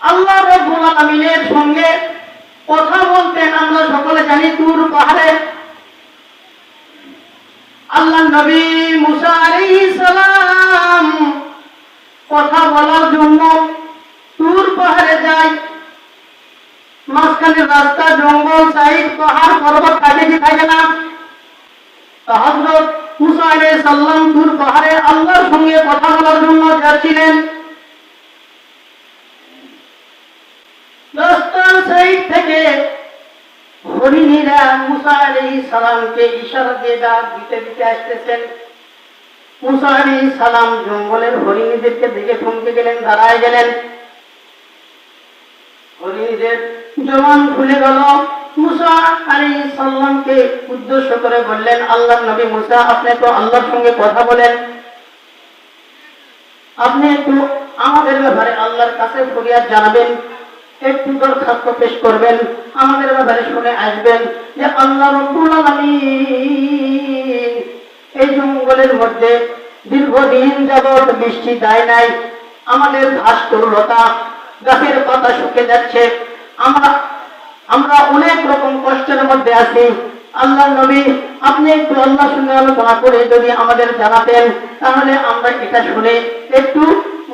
আল্লাহ রব্বুল আলামিনের সঙ্গে কথা বলতেন আমরা সকলে জানি তুর পাহাড়ে। আল্লাহ নবী মুসা সালাম কথা বলার জন্য তুর পাহাড়ে যায়। মাঝখানে রাস্তা জঙ্গল সাইড পাহাড় পর্বত থাকে কি থাকে না? তো হযরত মুসা আলাইহিস সালাম তুর পাহাড়ে আল্লাহর সঙ্গে কথা বলার জন্য যাচ্ছিলেন। জঙ্গলের হরিণীদেরকে দেখে থমকে গেলেন, দাঁড়ায় গেলেন। হরিণীদের খুলে গেল। মুসা আলাইহিস সালামকে উদ্দেশ্য করে বললেন আল্লাহ নবী মুসা, আপনি তো আল্লাহর সঙ্গে কথা বলেন। আপনি একটু আমাদের ব্যাপারে আল্লাহর কাছে ফরিয়াদ জানাবেন। দরখাস্ত পেশ করবেন। আমাদের ব্যাপারে শুনে আসবেন যে আল্লাহ রব্বুল এই জঙ্গলের মধ্যে দীর্ঘদিন যাবৎ বৃষ্টি দেয় নাই। আমাদের ঘাস তরুলতা গাছের পাতা শুকে যাচ্ছে। আমরা আমরা অনেক রকম কষ্টের মধ্যে আছি। আল্লাহ নবী, আপনি একটু আল্লাহর সঙ্গে আলোচনা করে যদি আমাদের জানাতেন, তাহলে আমরা এটা শুনে একটু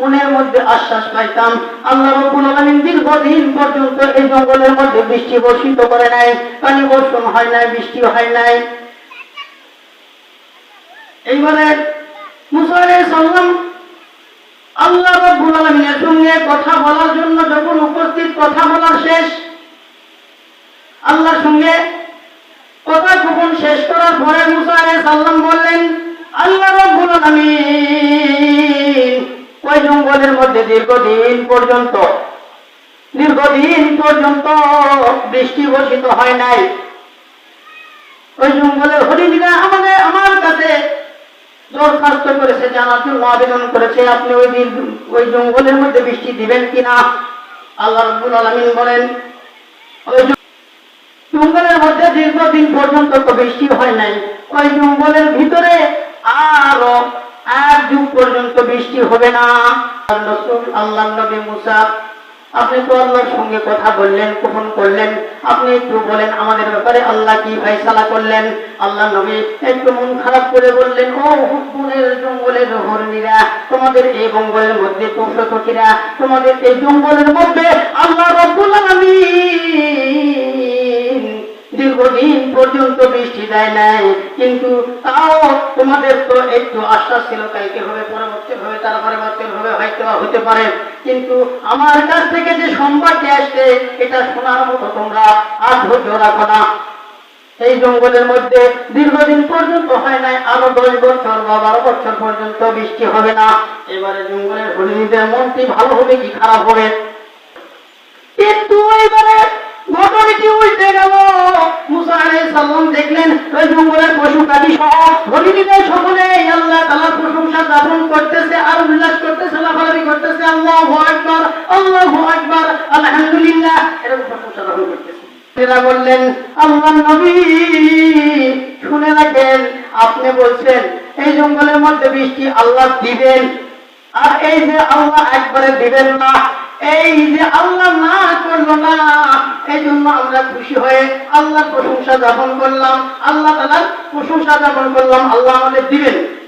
মনের মধ্যে আশ্বাস পাইতাম, আল্লাহ রব্বুল আলামিন দীর্ঘদিন পর্যন্ত এই জঙ্গলের মধ্যে বৃষ্টি বর্ষিত করে নাই, পানি বর্ষণ হয় নাই, বৃষ্টি হয় নাই। এইবারে মুসা আলাইহিস আল্লাহ রব্বুল আলামিনের সঙ্গে কথা বলার জন্য যখন উপস্থিত, কথা বলার শেষ, আল্লাহর সঙ্গে কথা গোপন শেষ করার পরে মুসা সালাম বললেন, আল্লাহ রব্বুল আলামিন ওই জঙ্গলের মধ্যে দীর্ঘদিন পর্যন্ত দীর্ঘদিন পর্যন্ত বৃষ্টি বর্ষিত হয় নাই। ওই জঙ্গলের হরিণীরা আমাদের আমার কাছে দরখাস্ত করেছে জানার জন্য আবেদন করেছে, আপনি ওই দিন, ওই জঙ্গলের মধ্যে বৃষ্টি দিবেন কিনা? আল্লাহ রব্বুল আলামিন বলেন, ওই জঙ্গলের মধ্যে দীর্ঘদিন পর্যন্ত তো বৃষ্টি হয় নাই। ওই জঙ্গলের ভিতরে আরও যুগ পর্যন্ত বৃষ্টি হবে না। আল্লাহ নবী মুসা, আপনি তো আল্লাহর সঙ্গে কথা বললেন, গোপন করলেন। আপনি একটু বলেন, আমাদের ব্যাপারে আল্লাহ কি ফয়সালা করলেন? আল্লাহ নবী একটু মন খারাপ করে বললেন, ও হুকুমের জঙ্গলের হরণীরা, তোমাদের এই জঙ্গলের মধ্যে পশুপক্ষীরা তোমাদের এই জঙ্গলের মধ্যে আল্লাহ রব্বুল আলামিন দীর্ঘদিন পর্যন্ত বৃষ্টি দেয় নাই কিন্তু তাও তোমাদের তো একটু আশ্বাস ছিল, কালকে হবে, পরবর্তী হবে, তার পরবর্তী হবে, হয়তো হতে পারে। কিন্তু আমার কাছ থেকে যে সংবাদটি আসছে, এটা শোনার মতো তোমরা আর ধৈর্য রাখো না। এই জঙ্গলের মধ্যে দীর্ঘদিন পর্যন্ত হয় নাই, আরও দশ বছর বা বারো বছর পর্যন্ত বৃষ্টি হবে না। এবারে জঙ্গলের হরিণীদের মনটি ভালো হবে কি খারাপ হবে? পশু পাখি সহ সকলে আল্লাহ তাআলার প্রশংসা করতেছে, আর উল্লাস করতেছে, লাফালাফি করতেছে। আল্লাহু আল্লাহু আলহামদুলিল্লাহ, এরকম প্রশংসা করতেছে। বললেন, আল্লাহ নবী, শুনে রাখেন, আপনি বলছেন, এই জঙ্গলের মধ্যে বৃষ্টি আল্লাহ দিবেন, আর এই যে আল্লাহ একবারে দিবেন না এই যে আল্লাহ না করল না এই জন্য আমরা খুশি হয়ে আল্লাহর প্রশংসা যাপন করলাম, আল্লাহ তালার প্রশংসা যাপন করলাম, আল্লাহ আমাদের দিবেন।